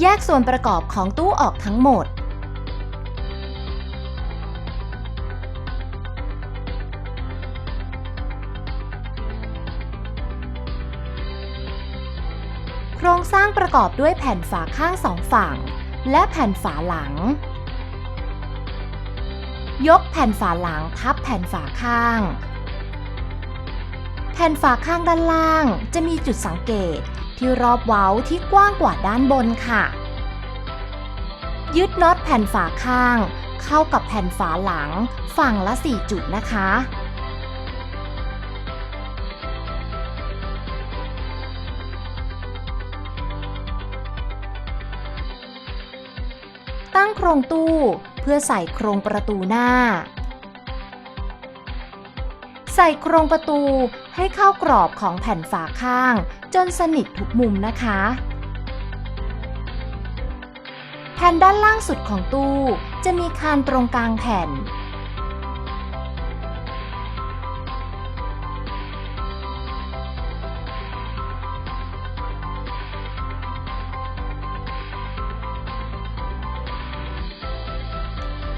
แยกส่วนประกอบของตู้ออกทั้งหมด โครงสร้างประกอบด้วยแผ่นฝาข้างสองฝั่ง และแผ่นฝาหลัง ยกแผ่นฝาหลังทับแผ่นฝาข้าง แผ่นฝาข้างด้านล่างจะมีจุดสังเกตที่รอบเว้าที่กว้างกว่าด้านบนค่ะ ยึดน็อตแผ่นฝาข้าง เข้ากับแผ่นฝาหลังฝั่งละ 4 จุดนะคะ ตั้งโครงตู้เพื่อใส่โครงประตูหน้า ใส่โครงประตูให้เข้ากรอบของแผ่นฝาข้าง จนสนิททุกมุมนะคะ แผ่นด้านล่างสุดของตู้จะมีคานตรงกลางแผ่น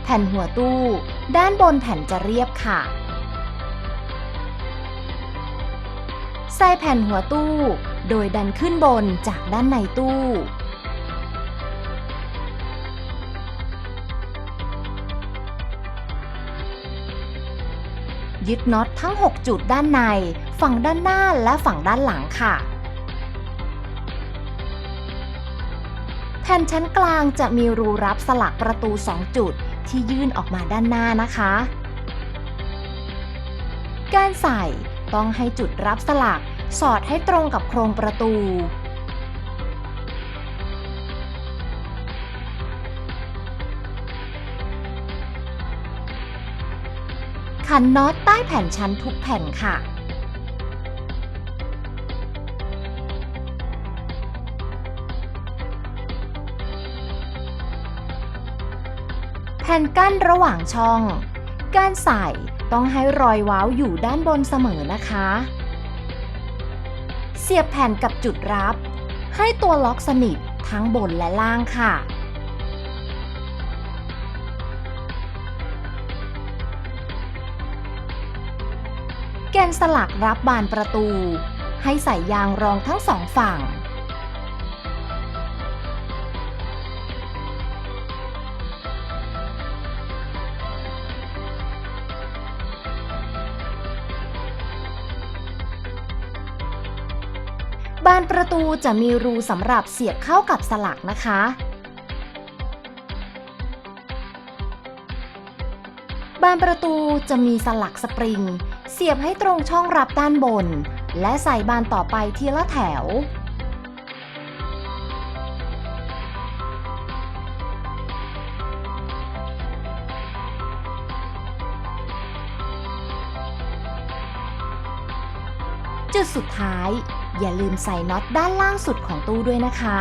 แผ่นหัวตู้ด้านบนแผ่นจะเรียบค่ะ ใส่แผ่นหัวตู้ โดยดันขึ้นบนจากด้านในตู้ ยึดน็อตทั้ง 6 จุดด้านใน ฝั่งด้านหน้าและฝั่งด้านหลังค่ะ แผ่นชั้นกลางจะมีรูรับสลักประตู 2 จุดที่ยื่นออกมาด้านหน้านะคะ การใส่ ต้องให้จุดรับสลักสอดให้ตรงกับโครงประตู ขันน็อตใต้แผ่นชั้นทุกแผ่นค่ะแผ่นกั้นระหว่างช่อง การใส่ ต้องให้รอยว้าวอยู่ด้านบนเสมอนะคะ เสียบแผ่นกับจุดรับ ให้ตัวล็อกสนิททั้งบนและล่างค่ะแกนสลักรับบานประตู ให้ใส่ยางรองทั้งสองฝั่ง บานประตูจะมีรูสำหรับเสียบเข้ากับสลักนะคะ บานประตูจะมีสลักสปริง เสียบให้ตรงช่องรับด้านบน และใส่บานต่อไปทีละแถวจุดสุดท้าย อย่าลืมใส่น็อตด้านล่างสุดของตู้ด้วยนะคะ